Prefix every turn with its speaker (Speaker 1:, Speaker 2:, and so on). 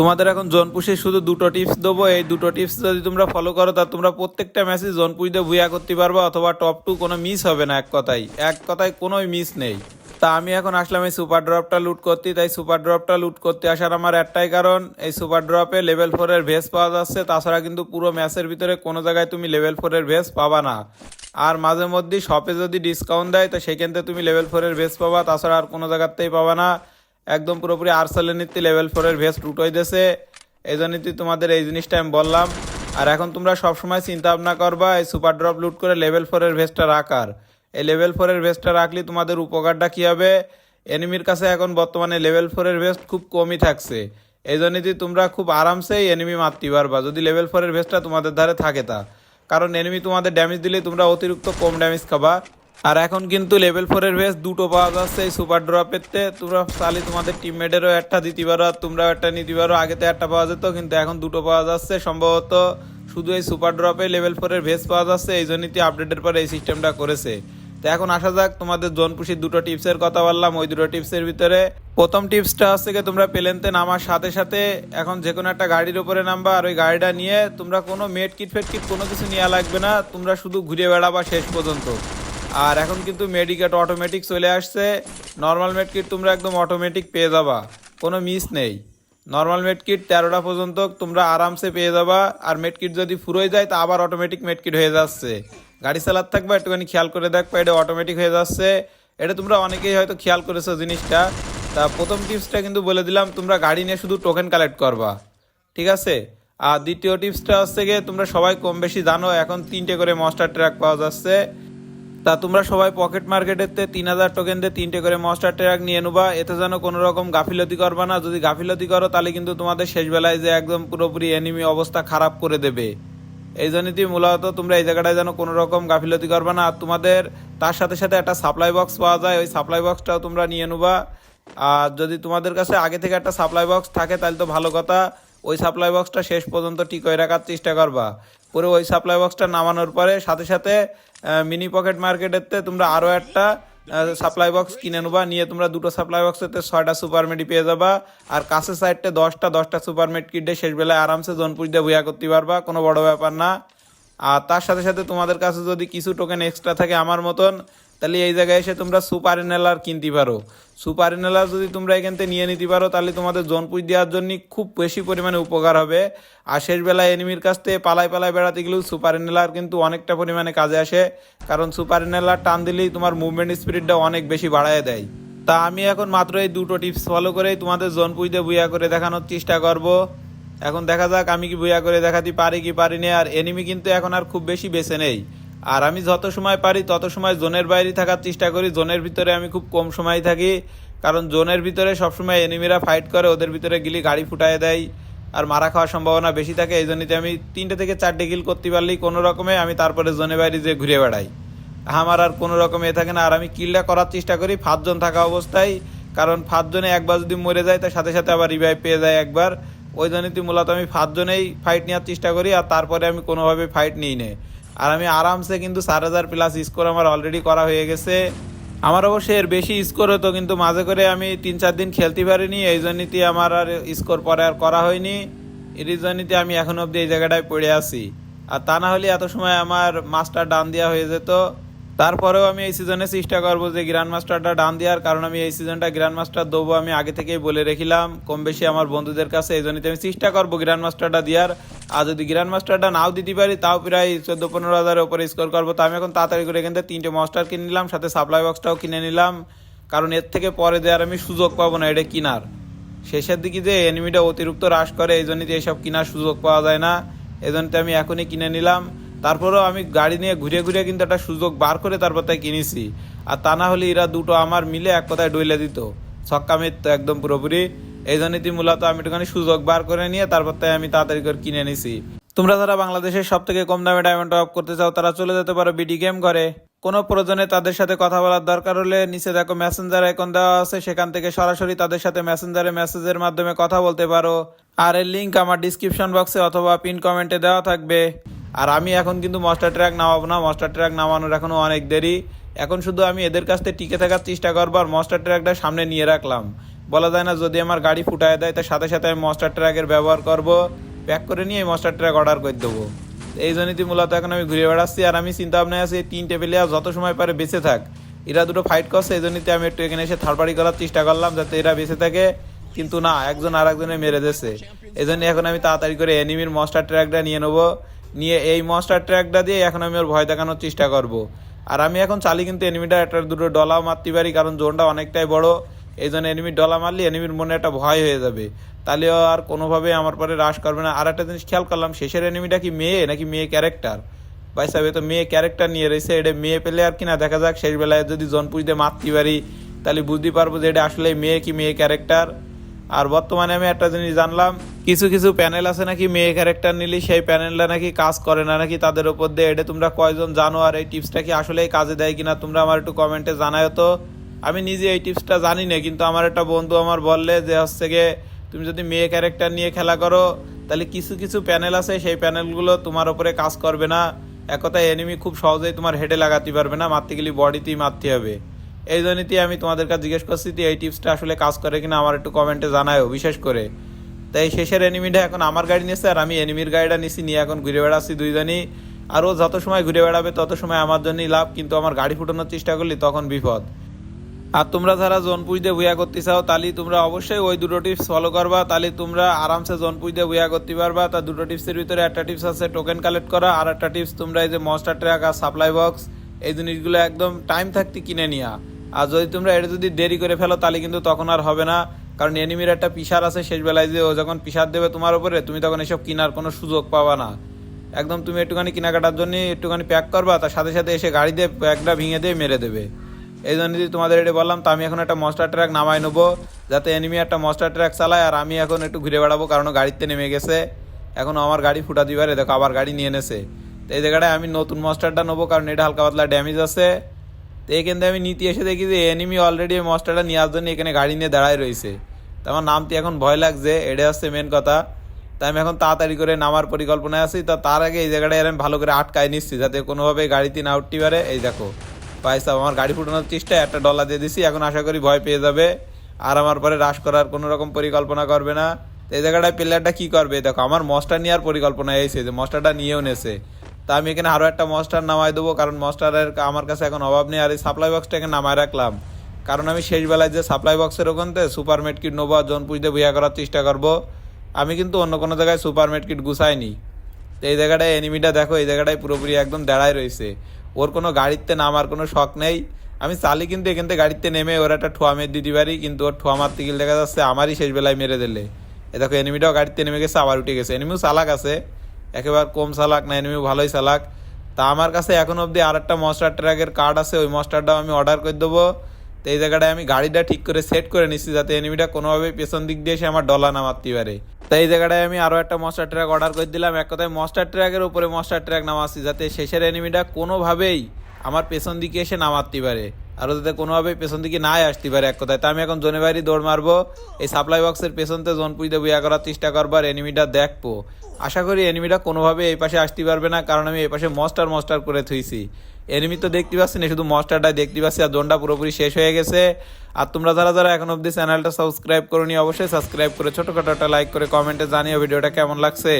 Speaker 1: তোমাদের এখন জোন পুষে শুধু দুটো টিপস দেবো। এই দুটো টিপস যদি তোমরা ফলো করো, তা তোমরা প্রত্যেকটা ম্যাচে জোন পুষ দিয়ে ভুয়া করতে পারবে অথবা টপ টু কোনো মিস হবে না এক কথায়। এক কথায় কোনো মিস নেই। তা আমি এখন আসলাম এই সুপার ড্রপটা লুট করতে। তাই সুপার ড্রপটা লুট করতে আসার আমার একটাই কারণ, এই সুপার ড্রপে লেভেল ফোরের ভেস পাওয়া যাচ্ছে। তাছাড়া কিন্তু পুরো ম্যাচের ভিতরে কোনো জায়গায় তুমি লেভেল ফোরের ভেস পাবা না। আর মাঝে মধ্যে শপে যদি ডিসকাউন্ট দেয়, তো সেখান থেকে তুমি লেভেল ফোরের ভেস পাবা। তাছাড়া আর কোনো জায়গাতেই পাবা না। একদম পুরোপুরি আর্সেলের নীতি লেভেল ফোরের ভেস লুটোই দেছে এই জন্যই তোমাদের এই জিনিসটা আমি বললাম। আর এখন তোমরা সবসময় চিন্তা ভাবনা করবা, এই সুপার ড্রপ লুট করে লেভেল ফোরের ভেস্টটা রাখার। এই লেভেল ফোরের ভেস্টটা রাখলে তোমাদের উপকারটা কী হবে? এনিমির কাছে এখন বর্তমানে লেভেল ফোরের ভেস্ট খুব কমই থাকছে। এই জন্যই তোমরা খুব আরামসেই এনিমি মারতে পারবা, যদি লেভেল ফোরের ভেস্টটা তোমাদের ধারে থাকে তা। কারণ এনিমি তোমাদের ড্যামেজ দিলে তোমরা অতিরিক্ত কম ড্যামেজ খাবা। আর এখন কিন্তু লেভেল ফোরের ভেস দুটো পাওয়া যাচ্ছে, এই সুপার ড্রপেতে তোমরা চালি তোমাদের টিমমেটেরও একটা দিতে পারো আর তোমরাও একটা নিতে পারো। আগে তো একটা পাওয়া যেত, কিন্তু এখন দুটো পাওয়া যাচ্ছে। সম্ভবত শুধু এই সুপার ড্রপে লেভেল ফোরের ভেস পাওয়া যাচ্ছে, এই জন্যই আপডেটের পরে এই সিস্টেমটা করেছে। তো এখন আসা যাক তোমাদের জোনপুষির দুটো টিপসের কথা বললাম, ওই দুটো টিপসের ভিতরে। প্রথম টিপসটা হচ্ছে কি তোমরা প্লেনতে নামার সাথে সাথে এখন যে কোনো একটা গাড়ির উপরে নামবা আর ওই গাড়িটা নিয়ে তোমরা কোনো মেট কিট ফেট কিট কোনো কিছু নেওয়া লাগবে না, তোমরা শুধু ঘুরে বেড়াবা শেষ পর্যন্ত। আর এখন কিন্তু মেডিকেট অটোমেটিক চলে আসছে। নর্মাল মেডকিট তোমরা একদম অটোমেটিক পেয়ে যাবা। কোনো মিস নেই। নর্মাল মেডকিট তেরোটা পর্যন্ত তোমরা আরামসে পেয়ে যাবা। আর মেডকিট যদি ফুরোয় যায়, তা আবার অটোমেটিক মেডকিট হয়ে যাচ্ছে। গাড়ি চালাতে থাকবা, একটুখানি খেয়াল করে দেখবা, এটা অটোমেটিক হয়ে যাচ্ছে। এটা তোমরা অনেকেই হয়তো খেয়াল করেছ জিনিসটা। তা প্রথম টিপসটা কিন্তু বলে দিলাম, তোমরা গাড়ি নিয়ে শুধু টোকেন কালেক্ট করবা। ঠিক আছে? আর দ্বিতীয় টিপসটা হচ্ছে গিয়ে, তোমরা সবাই কম বেশি জানো, এখন তিনটে করে মস্টার ট্র্যাক পাওয়া যাচ্ছে। তা তোমরা সবাই পকেট মার্কেটেতে তিন হাজার টোকেন দিয়ে তিনটে করে মস্টার ট্র্যাক নিয়ে নেবা। এতে যেন কোনো রকম গাফিলতি করবা না। যদি গাফিলতি করো, তাহলে কিন্তু তোমাদের শেষ বেলায় যে একদম পুরোপুরি এনিমি অবস্থা খারাপ করে দেবে। এই জন্যই মূলত তোমরা এই জায়গাটায় যেন কোনো রকম গাফিলতি করবা না। আর তোমাদের, তার সাথে সাথে একটা সাপ্লাই বক্স পাওয়া যায়। ওই সাপ্লাই বক্সটাও তোমরা নিয়ে নেবা। আর যদি তোমাদের কাছে আগে থেকে একটা সাপ্লাই বক্স থাকে, তাহলে তো ভালো কথা। ওই সাপ্লাই বক্সটা শেষ পর্যন্ত ঠিক হয়ে রাখার চেষ্টা করবা। পরে ওই সাপ্লাই বক্সটা নামানোর পরে সাথে সাথে মিনি পকেট মার্কেটেতে তোমরা আরও একটা সাপ্লাই বক্স কিনে নেবা। নিয়ে তোমরা দুটো সাপ্লাই বক্সেতে ছয়টা সুপার মেডি পেয়ে যাবা। আর কাছে সাইডটা দশটা দশটা সুপার মেড কিটে শেষ বেলায় আরামসে জনপুর দিয়ে বইয়া করতে পারবা। কোনো বড় ব্যাপার না। আর তার সাথে সাথে তোমাদের কাছে যদি কিছু টোকেন এক্সট্রা থাকে আমার মতন তাহলে এই জায়গায় এসে তোমরা সুপার ইনেলার কিনতে পারো। সুপার ইনেলার যদি তোমরা এখান থেকে নিয়ে নিতে পারো, তাহলে তোমাদের জনপুর দেওয়ার জন্য খুব বেশি পরিমাণে উপকার হবে। আর শেষ বেলায় এনিমির কাছ থেকে পালায় পালায় বেড়াতে গেলেও সুপার ইনেলার কিন্তু অনেকটা পরিমাণে কাজে আসে। কারণ সুপার ইনেলার টান দিলেই তোমার মুভমেন্ট স্পিডটা অনেক বেশি বাড়ায় দেয়। তা আমি এখন মাত্র এই দুটো টিপস ফলো করেই তোমাদের জোন পুজতে বুয়া করে দেখানোর চেষ্টা করব। এখন দেখা যাক আমি কি বুয়া করে দেখাতে পারি কি পারিনি আর এনিমি কিন্তু এখন আর খুব বেশি বেছে নেই। আর আমি যত সময় পারি, তত সময় জোনের বাইরে থাকার চেষ্টা করি। জোনের ভিতরে আমি খুব কম সময় থাকি। কারণ জোনের ভিতরে সবসময় এনিমিরা ফাইট করে, ওদের ভিতরে গিলি গাড়ি ফুটায় দেয় আর মারা খাওয়ার সম্ভাবনা বেশি থাকে। এই জন্যই আমি তিনটে থেকে চারটে গিল করতে পারলেই কোনো রকমে আমি তারপরে জোনের বাইরে যে ঘুরে বেড়াই। আমার আর কোনো রকম এ থাকে না। আর আমি কিলটা করার চেষ্টা করি পাঁচজন থাকা অবস্থায়। কারণ পাঁচজনে একবার যদি মরে যায়, তার সাথে সাথে আবার রিভাইভ পেয়ে যায় একবার। ওই জন্যই মূলত আমি পাঁচজনেই ফাইট নেওয়ার চেষ্টা করি আর তারপরে আমি কোনোভাবে ফাইট নিই নে। আর আমি আরামসে কিন্তু চার হাজার প্লাস স্কোর আমার অলরেডি করা হয়ে গেছে। আমার অবশ্যই এর বেশি স্কোর হতো, কিন্তু মাঝে করে আমি তিন চার দিন খেলতে পারিনি, এই জন্যই আমার আর স্কোর পরে আর করা হয়নি। এর জন্যই আমি এখন অবধি এই জায়গাটায় পড়ে আছি। আর তা না হলে এত সময় আমার মাস্টার ডান দেওয়া হয়ে যেত। তারপরেও আমি এই সিজনে চেষ্টা করব যে গ্র্যান্ড মাস্টারটা ডান দেওয়ার, কারণ আমি এই সিজনটা গ্র্যান্ড মাস্টার দেবো আমি আগে থেকেই বলে রেখিলাম। কম বেশি আমার বন্ধুদের কাছে এই জন্যই আমি চেষ্টা করব গ্র্যান্ড মাস্টারটা দেওয়ার। আর যদি গ্র্যান্ড মাস্টারটা নাও দিতে পারি, তাও প্রায় চোদ্দ পনেরো হাজারের উপরে স্কোর করব। তো আমি এখন তাড়াতাড়ি করে এখান থেকে তিনটে মাস্টার কিনে নিলাম, সাথে সাপ্লাই বক্সটাও কিনে নিলাম। কারণ এর থেকে পরে দেওয়ার আমি সুযোগ পাবো না এটা কিনার। শেষের দিকে যে এনিমিটা অতিরিক্ত হ্রাস করে, এই জন্যই এইসব কেনার সুযোগ পাওয়া যায় না। এই জন্য আমি এখনই কিনে নিলাম। তারপরেও আমি গাড়ি নিয়ে ঘুরে ঘুরে কিন্তু একটা সুযোগ বার করে তারপর তাই কিনেছি। আর তা না হলে এরা দুটো আমার মিলে এক কথায় ডইলে দিত। ছক্কা তো একদম পুরোপুরি। এই জন্যই মূলত আমি একটুখানি সুযোগ বার করে নিয়ে তারপর তাই আমি তাড়াতাড়ি করে কিনে নিছি। তোমরা যারা বাংলাদেশের সব থেকে কম দামে ডায়মন্ড অফ করতে চাও, তারা চলে যেতে পারো বিডি গেম করে কোনো প্রয়োজনে তাদের সাথে কথা বলার দরকার হলে নিচে দেখো মেসেঞ্জার আইকন দেওয়া আছে। সেখান থেকে সরাসরি তাদের সাথে মেসেঞ্জারে মেসেজের মাধ্যমে কথা বলতে পারো। আর এর লিঙ্ক আমার ডিসক্রিপশন বক্সে অথবা পিন কমেন্টে দেওয়া থাকবে। আর আমি এখন কিন্তু মাস্টার ট্র্যাক নামাবো না। মাস্টার ট্র্যাক নামানোর এখনও অনেক দেরি। এখন শুধু আমি এদের কাছ থেকে টিকে থাকার চেষ্টা করব আর মাস্টার ট্র্যাকটা সামনে নিয়ে রাখলাম। বলা যায় না, যদি আমার গাড়ি ফুটায় দেয়, তার সাথে সাথে আমি মস্টার ট্র্যাকের ব্যবহার করব। প্যাক করে নিয়ে মস্টার ট্র্যাক অর্ডার করে দেবো। এই জন্যই মূলত এখন আমি ঘুরে বেড়াচ্ছি। আর আমি চিন্তা ভাবনায় আছি তিনটে প্লেয়ার যত সময় পারে বেঁচে থাক। এরা দুটো ফাইট করছে, এই জন্যই আমি একটু এখানে এসে থার্ড পার্টি করার চেষ্টা করলাম, যাতে এরা বেঁচে থাকে। কিন্তু না, একজন আর একজনে মেরে দিয়েছে। এই জন্য এখন আমি তাড়াতাড়ি করে এনিমির মস্টার ট্র্যাকটা নিয়ে নেব। নিয়ে এই মস্টার ট্র্যাকটা দিয়ে এখন আমি ওর ভয় দেখানোর চেষ্টা করব। আর আমি এখন চালি কিন্তু এনিমিটা একটা দুটো ডলাও মারতে পারি, কারণ জোনটা অনেকটাই বড়। এই জন্য এনিমির ডলা মারলে এনিমির মনে একটা ভয় হয়ে যাবে। তাহলে আর কোনোভাবে আমার পরে রাশ করবে না। আর একটা জিনিস খেয়াল করলাম, শেষের এনিমিটা কি মেয়ে নাকি মেয়ে ক্যারেক্টার ভাই সাহেব তো মেয়ে ক্যারেক্টার নিয়ে রয়েছে, এটা মেয়ে পেলে আর কিনা দেখা যাক শেষ বেলায় যদি জন পুজতে মারতে পারি, তাহলে বুঝতে পারব যে এটা আসলে মেয়ে কি মেয়ে ক্যারেক্টার আর বর্তমানে আমি একটা জিনিস জানলাম, কিছু কিছু প্যানেল আছে নাকি মেয়ে ক্যারেক্টার নিলে, সেই প্যানেলটা নাকি কাজ করে না, নাকি তাদের উপর দিয়ে? এটা তোমরা কয়জন জানো আর এই টিপসটা কি আসলেই কাজে দেয় কিনা তোমরা আমার একটু কমেন্টে জানাও তো। আমি নিজে এই টিপসটা জানি না, কিন্তু আমার একটা বন্ধু আমার বললে যে হচ্ছে গিয়ে, তুমি যদি মেয়ে ক্যারেক্টার নিয়ে খেলা করো, তাহলে কিছু কিছু প্যানেল আছে, সেই প্যানেলগুলো তোমার উপরে কাজ করবে না। এক কথায় এনিমি খুব সহজেই তোমার হেডে লাগাতে পারবে না, মারতে গেলে বডিতেই মারতে হবে। এই জন্যই আমি তোমাদের কাছে জিজ্ঞেস করছি যে এই টিপসটা আসলে কাজ করে কিনা, আমার একটু কমেন্টে জানায়ও, বিশেষ করে। তাই শেষের এনিমিটা এখন আমার গাড়ি নিয়েছে আর আমি এনিমির গাড়িটা নিছি, নিয়ে এখন ঘুরে বেড়াচ্ছি দুইজনই। আর ও যত সময় ঘুরে বেড়াবে, তত সময় আমার জন্যই লাভ, কিন্তু আমার গাড়ি ফুটানোর চেষ্টা করলি তখন বিপদ। আর তোমরা যারা জন পুজতে বুয়া করতে চাও, তাহলে তোমরা অবশ্যই ওই দুটো টিপস ফলো করবা, তাহলে তোমরা আরামসে জন পুজতে বুয়া করতে পারবা। তা দুটো টিপসের ভিতরে একটা টিপস আছে টোকেন কালেক্ট করা, আর একটা টিপস তোমরা এই যে মস্টার ট্র্যাক আর সাপ্লাই বক্স এই জিনিসগুলো একদম টাইম থাকতে কিনে নিয়া। আর যদি তোমরা এটা যদি দেরি করে ফেলো, তাহলে কিন্তু তখন আর হবে না। কারণ এনিমির একটা পিসার আছে, শেষ বেলায় যে ও যখন পিসার দেবে তোমার উপরে, তুমি তখন এসব কেনার কোনো সুযোগ পাবা না। একদম তুমি একটুখানি কেনাকাটার জন্য একটুখানি প্যাক করবা, তার সাথে সাথে এসে গাড়ি দিয়ে প্যাকটা ভেঙে দিয়ে মেরে দেবে। এই জন্য যদি তোমাদের এটা বললাম, তো আমি এখন একটা মস্টার ট্র্যাক নামাই নেব, যাতে এনিমি একটা মস্টার ট্র্যাক চালায়, আর আমি এখন একটু ঘুরে বেড়াবো, কারণ গাড়িতে নেমে গেছে। এখন আমার গাড়ি ফুটা দিবারে দেখো, আবার গাড়ি নিয়ে এনেছে। তো এই জায়গাটায় আমি নতুন মস্টারটা নেব, কারণ এটা হালকা পাতলা ড্যামেজ আছে। তো এখান থেকে আমি নিতে এসে দেখি যে এনিমি অলরেডি এই মস্টারটা নেওয়ার জন্য এখানে গাড়ি নিয়ে দাঁড়ায় রয়েছে। তো আমার নামটি এখন ভয় লাগছে এটা হচ্ছে মেন কথা। তাই আমি এখন তাড়াতাড়ি করে নামার পরিকল্পনায় আছি। তো তার আগে এই জায়গাটায় আমি ভালো করে আটকায় নিচ্ছি, যাতে কোনোভাবে গাড়িতে না উঠতে পারে। এই দেখো পাইসাব আমার গাড়ি ফুটানোর চেষ্টা একটা ডলার দিয়ে দিছি, এখন আশা করি ভয় পেয়ে যাবে। আর আমার পরে রাশ করার কোনো রকম পরিকল্পনা করবে না। তো এই জায়গাটায় প্লেয়ারটা কী করবে? দেখো, আমার মস্টার নেওয়ার পরিকল্পনা এসেছে যে মস্টারটা নিয়েও নেছে। তা আমি এখানে আরও একটা মস্টার নামাই দেবো, কারণ মস্টারের আমার কাছে এখন অভাব নেই আর এই সাপ্লাই বক্সটাকে নামায় রাখলাম। কারণ আমি শেষ বেলায় যে সাপ্লাই বক্সের ওখানতে সুপার মেড কিট নেব আর জন পুজতে বইয়া করার চেষ্টা করব। আমি কিন্তু অন্য কোনো জায়গায় সুপার মেড কিট গুছাইনি। তো এই জায়গাটায় এনিমিটা দেখো, এই জায়গাটায় পুরোপুরি একদম দাঁড়ায় রয়েছে। ওর কোনো গাড়িতে নামার কোনো শখ নেই। আমি চালি কিন্তু এখান থেকে গাড়িতে নেমে ওর একটা ঠোয়া মেরে দিতে পারি, কিন্তু ওর ঠোয়া মারতে গেলে দেখা যাচ্ছে আমারই শেষ বেলায় মেরে দিলে। এ দেখো এনিমিটাও গাড়িতে নেমে গেছে, আবার উঠে গেছে। এনিমিও চালাক আছে। একেবারে কম চালাক, না এনিমিও ভালোই চালাক। তা আমার কাছে এখন অবধি আর একটা মস্টার ট্র্যাকের কার্ড আছে, ওই মস্টারটাও আমি অর্ডার করে দেবো। তো এই জায়গাটায় আমি গাড়িটা ঠিক করে সেট করে নিচ্ছি যাতে এনিমিটা কোনোভাবে পেছন দিক দিয়ে এসে আমার ডলা না মারতে পারে। তাই এই জায়গাটায় আমি আরও একটা মস্টার ট্র্যাক অর্ডার করে দিলাম। এক কথায় মস্টার ট্র্যাকের উপরে মস্টার ট্র্যাক নামাচ্ছি, যাতে শেষের এনিমিটা কোনোভাবেই আমার পেছন দিকে এসে না মারতে পারে। আরও যাতে কোনোভাবেই পেছন দিকে নাই আসতে পারে এক কথায়। তা আমি এখন জোনে বাড়ি দৌড় মারবো, এই সাপ্লাই বক্সের পেছনতে জোন পুইতে বইয়া করার চেষ্টা করবার এনিমিটা দেখব। আশা করি এনিমিটা কোনোভাবে এই পাশে আসতে পারবে না, কারণ আমি এই পাশে মস্টার মস্টার করে থুইছি। এনিমি তো দেখতে পাচ্ছি না, শুধু মস্টারটাই দেখতে পাচ্ছি আর জোনটা পুরোপুরি শেষ হয়ে গেছে। আর তোমরা যারা যারা এখন অবধি চ্যানেলটা সাবস্ক্রাইব করো অবশ্যই সাবস্ক্রাইব করে ছোটখাটো একটা লাইক করে কমেন্টে জানিও ভিডিওটা কেমন লাগছে।